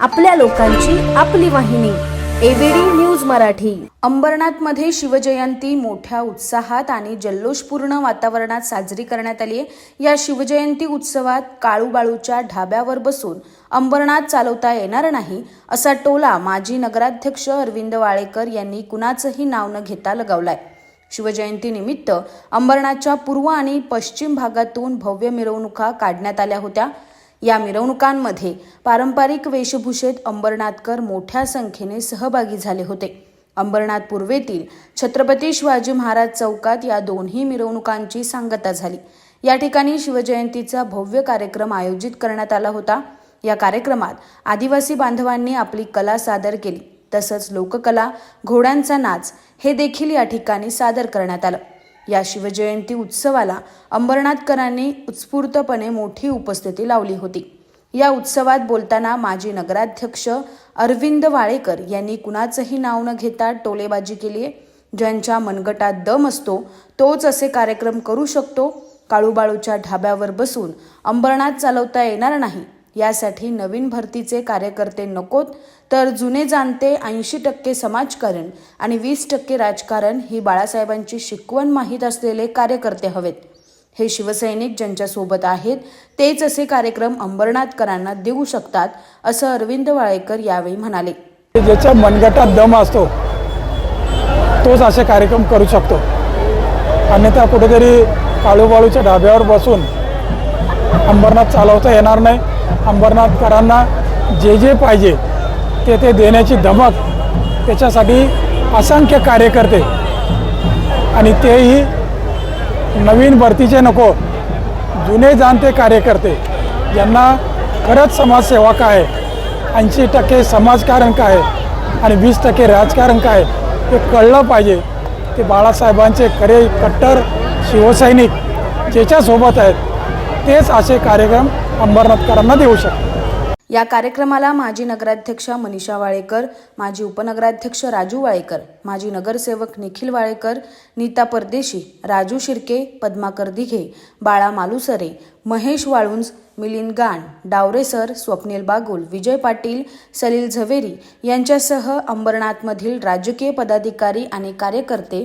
आपल्या लोकांची आपली वाहिनी एबीडी न्यूज मराठी. अंबरनाथमध्ये शिवजयंती मोठ्या उत्साहात आणि जल्लोषपूर्ण वातावरणात साजरी करण्यात आली आहे या शिवजयंती उत्सवात काळूबाळूच्या ढाब्यावर बसून अंबरनाथ चालवता येणार नाही असा टोला माजी नगराध्यक्ष अरविंद वाळेकर यांनी कुणाचंही नाव न घेता लगावलाय. शिवजयंतीनिमित्त अंबरनाथच्या पूर्व आणि पश्चिम भागातून भव्य मिरवणुका काढण्यात आल्या होत्या. या मिरवणुकांमध्ये पारंपरिक वेशभूषेत अंबरनाथकर मोठ्या संख्येने सहभागी झाले होते. अंबरनाथ पूर्वेतील छत्रपती शिवाजी महाराज चौकात या दोन्ही मिरवणुकांची सांगता झाली. या ठिकाणी शिवजयंतीचा भव्य कार्यक्रम आयोजित करण्यात आला होता. या कार्यक्रमात आदिवासी बांधवांनी आपली कला सादर केली. तसंच लोककला घोड्यांचा नाच हे देखील या ठिकाणी सादर करण्यात आलं. या शिवजयंती उत्सवाला अंबरनाथकरांनी उत्स्फूर्तपणे मोठी उपस्थिती लावली होती. या उत्सवात बोलताना माजी नगराध्यक्ष अरविंद वाळेकर यांनी कुणाचंही नाव न घेता टोलेबाजी केली आहे. ज्यांच्या मनगटात दम असतो तोच असे कार्यक्रम करू शकतो. काळूबाळूच्या ढाब्यावर बसून अंबरनाथ चालवता येणार नाही. यासाठी नवीन भरतीचे कार्यकर्ते नकोत तर जुने जाणते ऐंशी टक्के समाजकारण आणि वीस टक्के राजकारण ही बाळासाहेबांची शिकवण माहीत असलेले कार्यकर्ते हवेत. हे शिवसैनिक ज्यांच्यासोबत आहेत तेच असे कार्यक्रम अंबरनाथकरांना देऊ शकतात असं अरविंद वाळेकर यावेळी म्हणाले. ज्याच्या मनगटात दम असतो तोच असे कार्यक्रम करू शकतो. अन्यथा कुठेतरी काळूबाळूच्या ढाब्यावर बसून अंबरनाथ चालवता येणार नाही. अंबरनाथकरांना जे जे पाहिजे ते ते देण्याची धमक त्याच्यासाठी असंख्य कार्यकर्ते आणि तेही नवीन भरतीचे नको जुने जाणते कार्यकर्ते यांना खरंच समाजसेवा काय आहे ऐंशी टक्के समाजकारण काय आहे आणि वीस टक्के राजकारण काय आहे हे कळलं पाहिजे. ते बाळासाहेबांचे खरे कट्टर शिवसैनिक ज्याच्यासोबत आहेत तेच असे कार्यक्रम अंबरनाथकरांना देऊ शकतो. या कार्यक्रमाला माजी नगराध्यक्षा मनीषा वाळेकर माजी उपनगराध्यक्ष राजू वाळेकर माजी नगरसेवक निखिल वाळेकर नीता परदेशी राजू शिर्के पद्माकर दिघे बाळा मालुसरे महेश वाळुंज मिलिंद गाण डावरे सर स्वप्नील बागुल विजय पाटील सलील झवेरी यांच्यासह अंबरनाथमधील राजकीय पदाधिकारी आणि कार्यकर्ते